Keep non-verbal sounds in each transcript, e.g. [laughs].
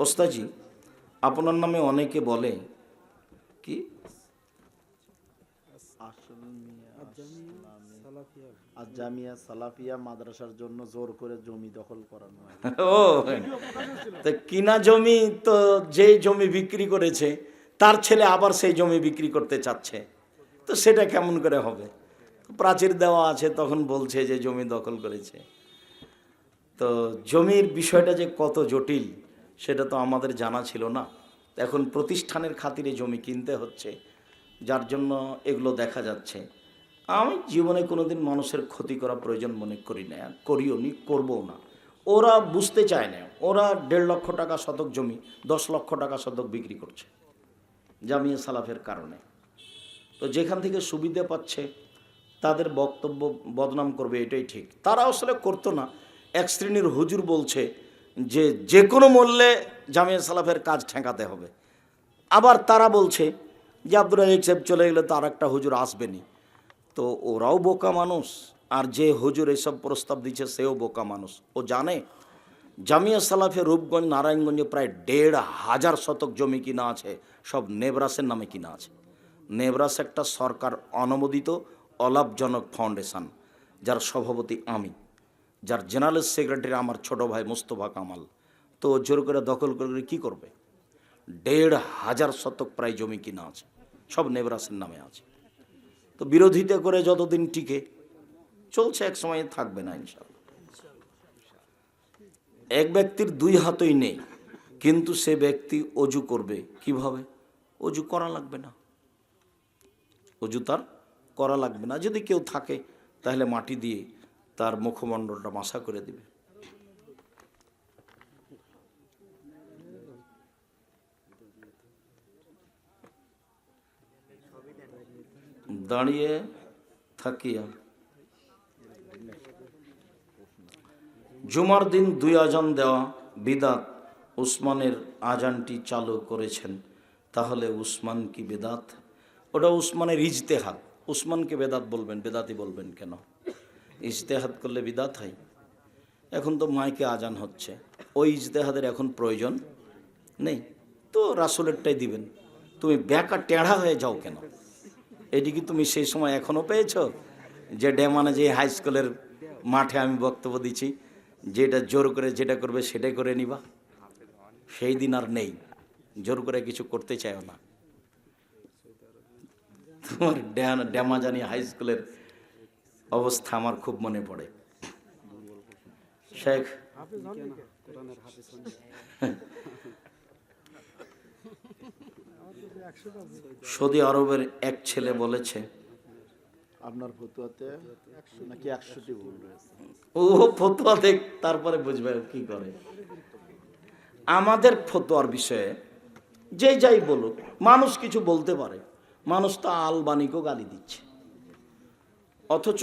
ওস্তাজি আপনার নামে অনেকে বলে কি? জামিয়া সালাফিয়া মাদ্রাসার জন্য জোর করে জমি দখল করানো [laughs] ও তো কিনা জমি তো যে জমি বিক্রি করেছে তার ছেলে আবার সেই জমি বিক্রি করতে চাচ্ছে তো সেটা কেমন করে হবে? প্রাচীর দেওয়া আছে তখন বলছে যে জমি দখল করেছে। তো জমির বিষয়টা যে কত জটিল সেটা তো আমাদের জানা ছিল না। এখন প্রতিষ্ঠানের খাতিরে জমি কিনতে হচ্ছে, যার জন্য এগুলো দেখা যাচ্ছে। আমি জীবনে কোনোদিন মানুষের ক্ষতি করা প্রয়োজন মনে করি না, করিও নি, করবও না। ওরা বুঝতে চায় না, ওরা দেড় লক্ষ টাকা শতক জমি, দশ লক্ষ টাকা শতক বিক্রি করছে, জামিয়া সালাফের কারণে। তো যেখান থেকে সুবিধা পাচ্ছে, তাদের বক্তব্য বদনাম করবে, এটাই ঠিক। তারা আসলে করতো না। এক শ্রেণির হুজুর বলছে যে যে কোনো মূল্যে জামিয়া সালাফের কাজ ঠেকাতে হবে। আবার তারা বলছে যে আব্দুল রাজিক সাহেব চলে গেলে তো আর একটা হুজুর আসবেনি তো ওরাও বোকা মানুষ, আর যে হুজুর এসব প্রস্তাব দিচ্ছে সেও বোকা মানুষ। ও জানে, জামিয়া সালাফে রূপগঞ্জ, নারায়ণগঞ্জে প্রায় দেড় হাজার শতক জমি কিনা আছে, সব নেবরাসের নামে কিনা আছে। নেবরাস একটা সরকার অনুমোদিত অলাভজনক ফাউন্ডেশন, যার সভাপতি আমি। যার জেনারেল সেক্রেটারি আমার ছোট ভাই মুস্তফা কামাল। তো জোর করে দখল করে কি করবে? দেড় হাজার শতক প্রায় জমি কিনা আছে, সব নেবরাসের নামে আছে। তো বিরোধিতা করে যতদিন টিকে, চলছে এক সময়, থাকবে না ইনশাল্লাহ এক ব্যক্তির দুই হাতই নেই, কিন্তু সে ব্যক্তি অজু করবে কীভাবে? অজু করা লাগবে না। অজু তার করা লাগবে না। যদি কেউ থাকে, তাহলে মাটি দিয়ে তার মুখমণ্ডলটা মাসা করে দিবে। দাঁড়িয়ে থাকিয়া জুমার দিন দুই আজান দেওয়া বিদাত উসমানের আজানটি চালু করেছেন, তাহলে উসমান কি বেদাত? ওটা উসমানের ইজতেহাদ উসমানকে বেদাত বলবেন, বেদাতি বলবেন কেন? ইজতেহাদ করলে বিদাত হয়। এখন তো মাইকে আজান হচ্ছে। ওই ইজতেহাদের এখন প্রয়োজন নেই। তো রাসুলেরটাই দিবেন। তুমি ব্যাকা টেढ़া হয়ে যাও কেন? এটি কি তুমি সেই সময় এখনও পেয়েছ? যে ডেমানে যে হাই স্কুলের মাঠে আমি বক্তব্য দিচ্ছি, যেটা জোর করে যেটা করবে সেটাই করে নিবা। সেই দিন আর নেই। জোর করে কিছু করতে চাইও না। তোমার ড্যা- ড্যামাজানি হাই স্কুলের অবস্থা আমার খুব মনে পড়ে। শেখ সৌদি আরবের এক ছেলে বলেছে আপনার ফতুয়াতে নাকি একশোটি ভুল রয়েছে? ও ফতোয়া দেখ তারপরে বুঝবে কি করে। আমাদের ফতোয়ার বিষয়ে যে যাই বলুক মানুষ কিছু বলতে পারে। মানুষ তো আলবানিকেও গালি দিচ্ছে। অথচ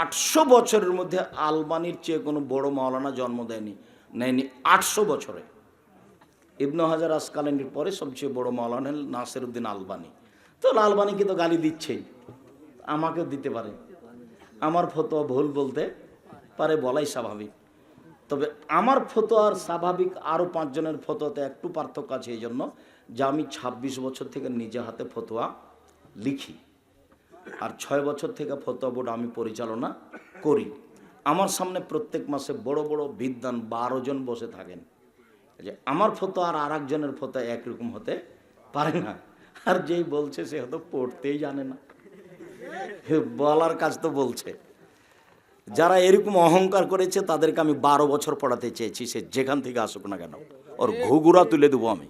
আটশো বছরের মধ্যে আলবানির চেয়ে কোনো বড় মাওলানা জন্ম দেয়নি, নেয়নি আটশো বছরে। ইবনু হাজার আসকালানির পরে সবচেয়ে বড় মাওলানা হলেন নাসির উদ্দিন আলবানি। তো আলবানিকে তো গালি দিচ্ছেই, আমাকেও দিতে পারে। আমার ফতোয়া ভুল বলতে পারে, বলাই স্বাভাবিক। তবে আমার ফতোয়ার স্বাভাবিক আরও পাঁচজনের ফতোয়াতে একটু পার্থক্য আছে এই জন্য যে আমি ২৬ বছর থেকে নিজে হাতে ফতোয়া লিখি। আর ছয় বছর থেকে ফতোয়া বোর্ড আমি পরিচালনা করি। আমার সামনে প্রত্যেক মাসে বড় বড় বিদ্যান বারো জন বসে থাকেন। যে আমার ফতোয়া আর আর একজনের ফতোয়া একরকম হতে পারে না। আর যেই বলছে সে হয়তো পড়তেই জানে না। বলার কাজ তো বলছে। যারা এরকম অহংকার করেছে, তাদেরকে আমি বারো বছর পড়াতে চেয়েছি, সে যেখান থেকে আসুক না কেন, ওর ঘুঘুরা তুলে দেবো আমি।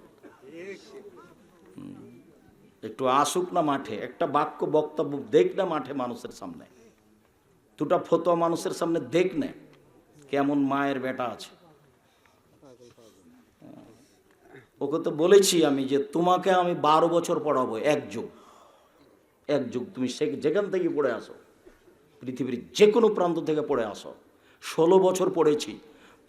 একটু আসুক না মাঠে, একটা বাক্য বক্তব্য দেখ না মাঠে মানুষের সামনে। দুটা ফতোয়া মানুষের সামনে দেখ না, কেমন মায়ের বেটা আছে। ওকে তো বলেছি আমি যে তোমাকে আমি বারো বছর পড়াবো, এক যুগ। এক যুগ, তুমি যেখান থেকে পড়ে আসো, পৃথিবীর যে কোনো প্রান্ত থেকে পড়ে আসো। ষোলো বছর পড়েছি,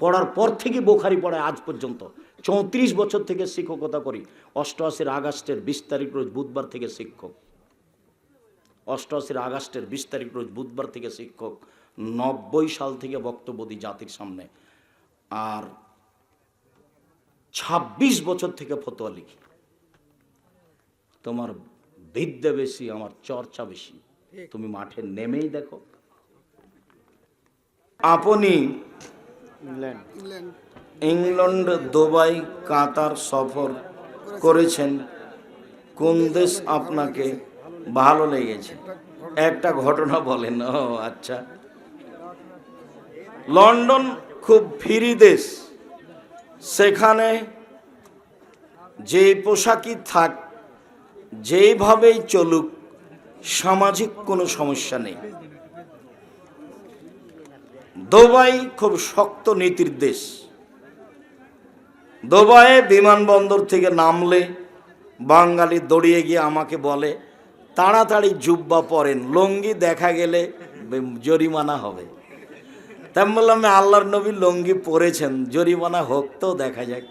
পড়ার পর থেকে বোখারি পড়ে আজ পর্যন্ত। চৌত্রিশ বছর থেকে শিক্ষকতা করি। অষ্টআশির আগস্টের বিশ তারিখ রোজ বুধবার থেকে শিক্ষক। অষ্টআশির আগস্টের বিশ তারিখ রোজ বুধবার থেকে শিক্ষক। নব্বই সাল থেকে বক্তব্য দিই জাতির সামনে। আর ছাব্বিশ বছর থেকে ফতোয়া লিখি। তোমার বিদ্যা বেশি আমার চর্চা বেশি। তুমি মাঠে নেমেই দেখো। আপনি ইংল্যান্ড। ইংল্যান্ড দুবাই, কাতার সফর করেছেন। কোন দেশ আপনাকে ভালো লেগেছে? একটা ঘটনা বলেন। ও আচ্ছা। লন্ডন খুব ফ্রি দেশ। সেখানে যে পোশাকই থাক যেভাবেই চলুক, সামাজিক কোনো সমস্যা নেই। দুবাই খুব শক্ত নীতির দেশ। দুবাইয়ে বিমানবন্দর থেকে নামলে, বাঙালি দৌড়িয়ে গিয়ে আমাকে বলে, তাড়াতাড়ি জুব্বা পরেন, লঙ্গি দেখা গেলে জরিমানা হবে। আমি বললাম আল্লাহর নবী, লঙ্গি পরেছেন, জরিমানা হোক তো দেখা যাক।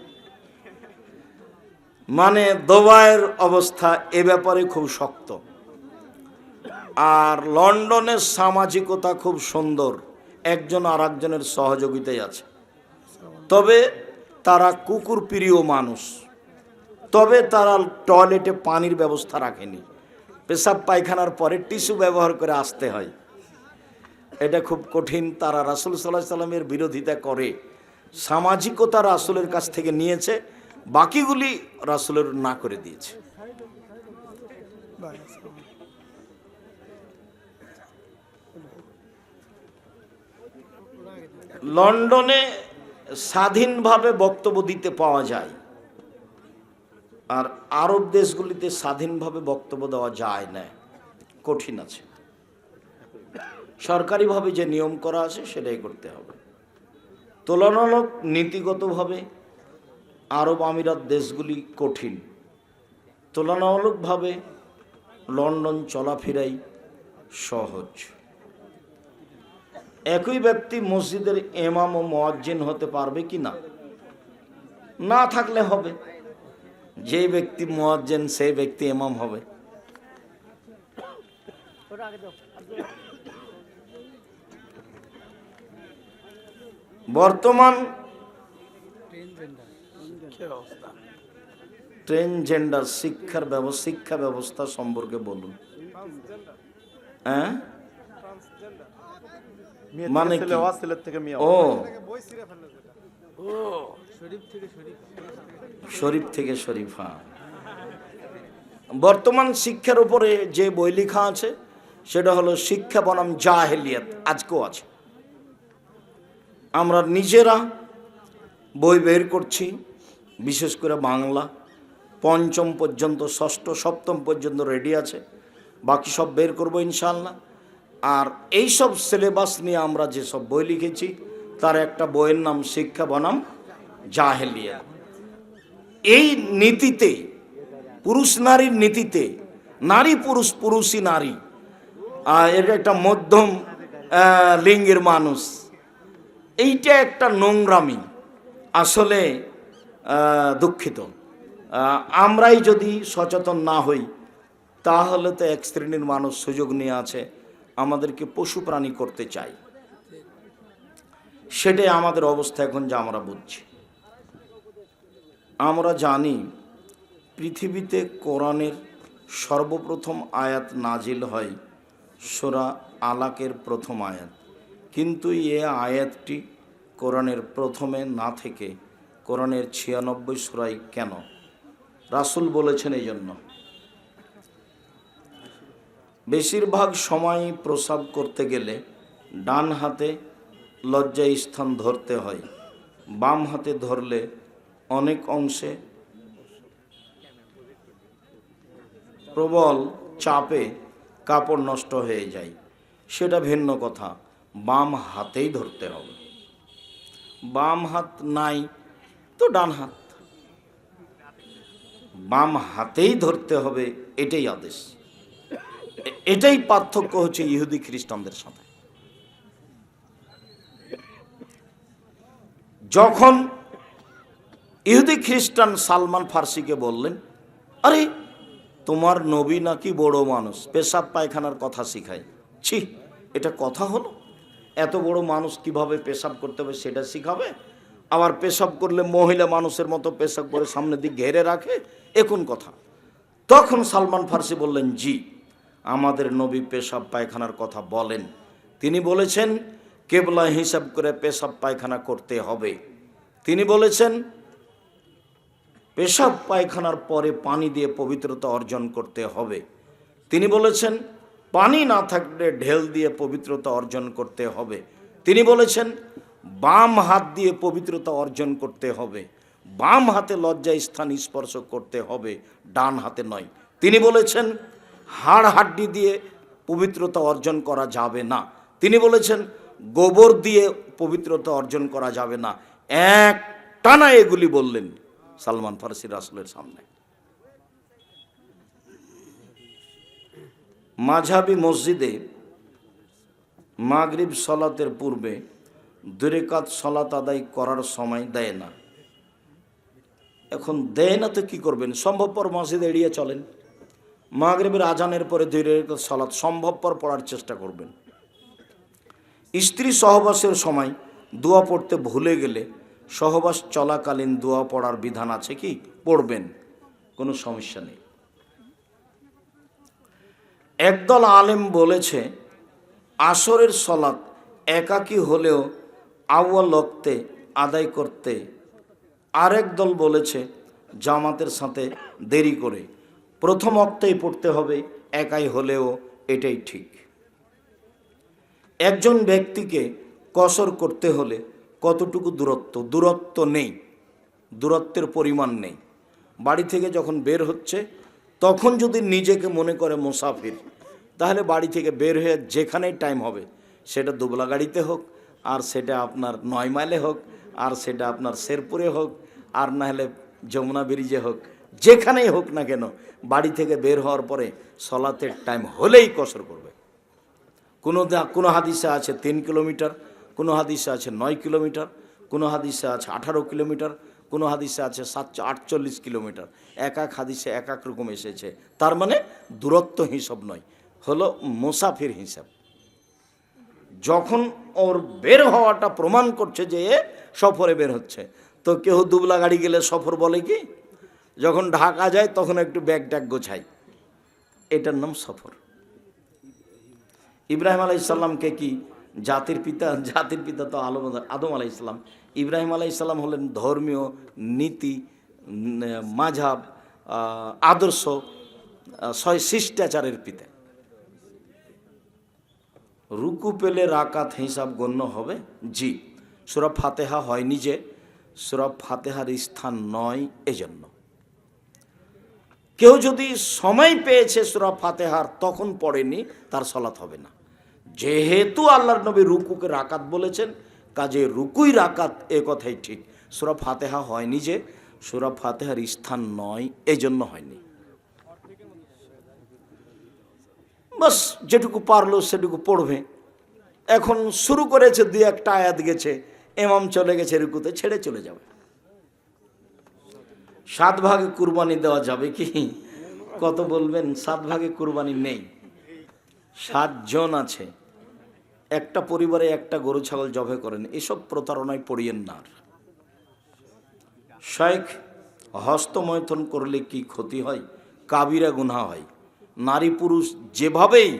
মানে দুবাইয়ের অবস্থা এ ব্যাপারে খুব শক্ত। আর লন্ডনের সামাজিকতা খুব সুন্দর, একজন আর একজনের সহযোগিতায় আছে। তবে তারা কুকুর প্রিয় মানুষ। তবে তারা টয়লেটে পানির ব্যবস্থা রাখেনি। পেশাব পায়খানার পরে টিস্যু ব্যবহার করে আসতে হয়। এটা খুব কঠিন। তারা রাসুল সাল্লাহ সাল্লামের বিরোধিতা করে। সামাজিকতা রাসুলের কাছ থেকে নিয়েছে। বাকিগুলি রাসুলের না করে দিয়েছে। লন্ডনে স্বাধীনভাবে বক্তব্য দিতে পাওয়া যায়। আর আরব দেশগুলিতে স্বাধীনভাবে বক্তব্য দেওয়া যায় না। কঠিন আছে। সরকারিভাবে যে নিয়ম করা আছে, সেটাই করতে হবে। তুলনামূলক নীতিগতভাবে আরব আমিরাত দেশগুলি কঠিন। তুলনামূলকভাবে লন্ডন চলাফেরাই সহজ। একই ব্যক্তি মসজিদের এমাম ও মোয়াজ্জিন হতে পারবে কি না? না থাকলে হবে। যে ব্যক্তি মোয়াজ্জেন, সেই ব্যক্তি এমাম হবে। বর্তমান ট্রেনজেন্ডার শিক্ষার শিক্ষা ব্যবস্থা সম্পর্কে বলুন। হ্যাঁ? মানে কি? ও। শরীফ থেকে শরীফ হ্যাঁ। বর্তমান শিক্ষার উপরে যে বই লেখা আছে সেটা হলো শিক্ষা বনাম জাহেলিয়াত আজকেও আছে। আমরা নিজেরা বই বের করছি বিশেষ করে বাংলা। পঞ্চম পর্যন্ত ষষ্ঠ সপ্তম পর্যন্ত রেডি আছে। বাকি সব বের করব ইনশাল্লাহ আর এই সব সিলেবাস নিয়ে আমরা যেসব বই লিখেছি, তার একটা বইয়ের নাম শিক্ষা বনাম জাহেলিয়া। এই নীতিতে, পুরুষ নারীর নীতিতে, নারী পুরুষ, পুরুষই নারী আর এটা একটা মধ্যম লিঙ্গের মানুষ। এইটা একটা নোংরামি, আসলে দুঃখিত। আমরাই যদি সচেতন না হই, তাহলে তো এক শ্রেণির মানুষ সুযোগ নিয়ে আছে। আমাদেরকে পশু প্রাণী করতে চাই। সেটাই আমাদের অবস্থা এখন যা আমরা বুঝছি। আমরা জানি পৃথিবীতে কোরআনের সর্বপ্রথম আয়াত নাজিল হয় সোরা আলাকের প্রথম আয়াত। কিন্তু এ আয়াতটি কোরআনের প্রথমে না থেকে কোরআনের ছিয়ানব্বই সুরাই কেন? রাসূল বলেছেন এই জন্য বেশিরভাগ সময় প্রসাব করতে গেলে ডান হাতে লজ্জা স্থান ধরতে হয়, বাম হাতে ধরলে অনেক অংশে প্রবল চাপে কাপড় নষ্ট হয়ে যায়। সেটা ভিন্ন কথা, বাম হাতেই ধরতে হবে। বাম হাত নাই তো ডান হাত। বাম হাতেই ধরতে হবে, এটাই আদেশ। এটাই পার্থক্য হচ্ছে ইহুদি খ্রিস্টানদের সাথে। যখন ইহুদি খ্রিস্টান সালমান ফার্সিকে বললেন, আরে, তোমার নবী নাকি বড় মানুষ, পেশাব পায়খানার কথা শিখায়। ছি, এটা কথা হলো? এত বড় মানুষ কীভাবে পেশাব করতে হবে সেটা শিখাবে? আবার পেশাব করলে মহিলা মানুষের মতো পেশাব করে সামনের দিক ঘেরে রাখে? এখন কথা? তখন সালমান ফার্সি বললেন, জি। আমাদের নবী পেশাব পায়খানার কথা বলেন। তিনি বলেছেন, কেবলা হিসাব করে পেশাব পায়খানা করতে হবে। তিনি বলেছেন, পেশাব পায়খানার পরে পানি দিয়ে পবিত্রতা অর্জন করতে হবে। তিনি বলেছেন, পানি না থাকলে ঢেল দিয়ে পবিত্রতা অর্জন করতে হবে। তিনি বলেছেন, বাম হাত দিয়ে পবিত্রতা অর্জন করতে হবে। বাম হাতে লজ্জা স্থান স্পর্শ করতে হবে, ডান হাতে নয়। তিনি বলেছেন হাড় হাড্ডি দিয়ে পবিত্রতা অর্জন করা যাবে না। তিনি বলেছেন, গোবর দিয়ে পবিত্রতা অর্জন করা যাবে না। এক টানা এগুলি বললেন সালমান ফারসি রাসুলের সামনে। মাঝাবি মসজিদে মাগরিব সলাতের পূর্বে দুরেকাত সলাত আদায় করার সময় দেয় না। এখন দেয় না তো কি করবেন? সম্ভবপর মসজিদ এড়িয়ে চলেন। মাগরিবের আজানের পরে দুই রেখাত সলাত সম্ভবপর পড়ার চেষ্টা করবেন। স্ত্রী সহবাসের সময় দোয়া পড়তে ভুলে গেলে সহবাস চলাকালীন দোয়া পড়ার বিধান আছে কি? পড়বেন, কোনো সমস্যা নেই। একদল আলেম বলেছে, আসরের সলাৎ একাকী হলেও আউয়াল লক্তে আদায় করতে। আরেক দল বলেছে, জামাতের সাথে দেরি করে। প্রথম অক্তেই পড়তে হবে, একাই হলেও এটাই ঠিক। একজন ব্যক্তিকে কসর করতে হলে কতটুকু দূরত্ব? দূরত্ব নেই, দূরত্বের পরিমাণ নেই। বাড়ি থেকে যখন বের হচ্ছে, তখন যদি নিজেকে মনে করে মুসাফির, তাহলে বাড়ি থেকে বের হয়ে যেখানেই টাইম হবে, সেটা দুবলা গাড়িতে হোক, আর সেটা আপনার নয় মাইলে হোক, আর সেটা আপনার শেরপুরে হোক, আর না হলে যমুনা ব্রিজে হোক যেখানেই হোক না কেন, বাড়ি থেকে বের হওয়ার পরে সলাতের টাইম হলেই কসর করবে। কোনো কোনো হাদিসে আছে তিন কিলোমিটার, কোনো হাদিসে আছে নয় কিলোমিটার, কোনো হাদিসে আছে আঠারো কিলোমিটার, কোনো হাদিসে আছে সাতশো আটচল্লিশ কিলোমিটার। এক এক হাদিসে এক এক রকম এসেছে। তার মানে দূরত্ব হিসাব নয়, হলো মুসাফির হিসাব। যখন ওর বের হওয়াটা প্রমাণ করছে যে সফরে বের হচ্ছে, তো কেউ দুবলা গাড়ি গেলে সফর বলে কি? যখন ঢাকা যায়, তখন একটু ব্যাগ ট্যাগ গোছাই। এটার নাম সফর। ইব্রাহিম আলাইসাল্লামকে কি জাতির পিতা? [laughs] জাতির পিতা তো আলম, আদম আলাইসাল্লাম ইব্রাহিম আলাইসাল্লাম হলেন ধর্মীয় নীতি মাঝাব আদর্শ শিষ্টাচারের পিতা। রুকু পেলে রাকাত হিসাব গণ্য হবে? জি। সুরা ফাতেহা হয়নি যে, সুরা ফাতেহার স্থান নয় এজন্য। কেউ যদি সময় পেয়েছে সুরা ফাতেহার, তখন পড়েনি, তার সলাৎ হবে না। যেহেতু আল্লাহর নবী রুকুকে রাকাত বলেছেন, কাজে রুকুই রাকাত এ কথাই ঠিক। সুরা ফাতেহা হয়নি যে, সুরা ফাতেহার স্থান নয় এই জন্য হয়নি। বাস, যেটুকু পারল সেটুকু পড়বে। এখন শুরু করেছে দুই একটা আয়াত গেছে এমাম চলে গেছে রুকুতে, ছেড়ে চলে যাবে। সাত ভাগে কুরবানি দেওয়া যাবে কি? কত বলবেন? সাত ভাগে কুরবানি নেই। সাতজন আছে। একটা পরিবারে একটা গরু, ছাগল জবে করেন। এসব প্রতারণায় পড়িয়েন না। শেখ হস্তমৈথন করলে কি ক্ষতি হয়? কাবিরা গুনা হয়। নারী পুরুষ যেভাবেই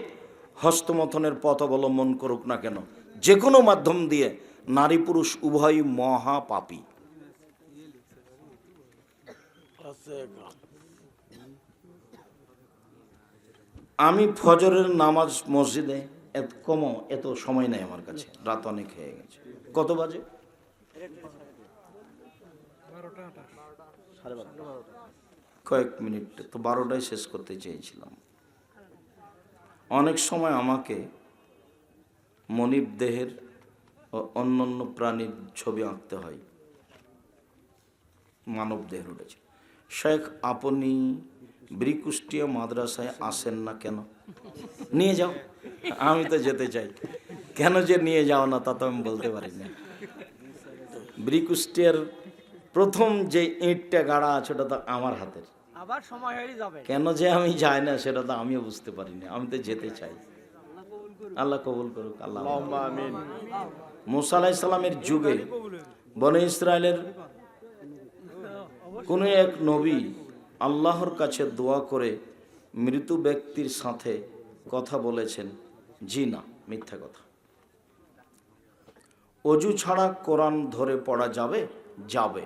হস্তমথনের পথ অবলম্বন করুক না কেন, যে কোনো মাধ্যম দিয়ে নারী পুরুষ উভয়ই মহাপাপী। আমি ফজরের নামাজ মসজিদে এত কম এত সময় নেই আমার কাছে। রাত অনেক হয়ে গেছে। কত বাজে? কয়েক মিনিট। তো বারোটায় শেষ করতে চেয়েছিলাম। অনেক সময় আমাকে মনিব দেহের ও অন্যান্য প্রাণীর ছবি আঁকতে হয়। মানব দেহের উঠেছে। শেখ আপনি ব্রিকুষ্টিয়া মাদ্রাসায় আসেন না কেন নিয়ে যাও আমি তো যেতে চাই কেন যে নিয়ে যাও না তা তো আমি বলতে পারি না ব্রিকুষ্টিয়ার প্রথম যে ইঁটটা গাড়া আছে ওটা তো আমার হাতের আবার সময় হয়ে যাবে কেন যে আমি যাই না সেটা তো আমিও বুঝতে পারি না আমি তো যেতে চাই আল্লাহ কবুল করুক আল্লাহ মুসা আলাইসাল্লামের যুগে বনে ইসরায়েলের কোনো এক নবী আল্লাহর কাছে দোয়া করে মৃত ব্যক্তির সাথে কথা বলেছেন। জি না, মিথ্যা কথা। অজু ছাড়া কোরআন ধরে পড়া যাবে? যাবে।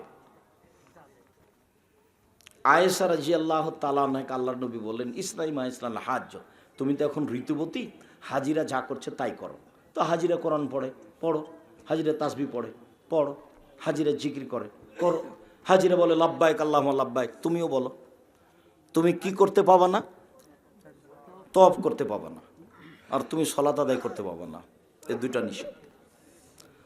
আয়েসা রাজি আল্লাহ তালাক আল্লাহ নবী বললেন ইসলাম ইসলাম হাজ তুমি তো এখন ঋতুবতী, হাজিরা যা করছে তাই করো। তো হাজিরা কোরআন পড়ে, পড়ো। হাজিরা তাসবি পড়ে, পড়ো। হাজিরা জিকির করে, করো। হাজিরা বলে লাভবায়ক আল্লাহ লাভবায়ক তুমিও বলো, তুমি কি করতে পাবা না? তফ করতে পাবা না। আর তুমি সলাত আদায় করতে পাবা না। এ দুইটা নিষেধ।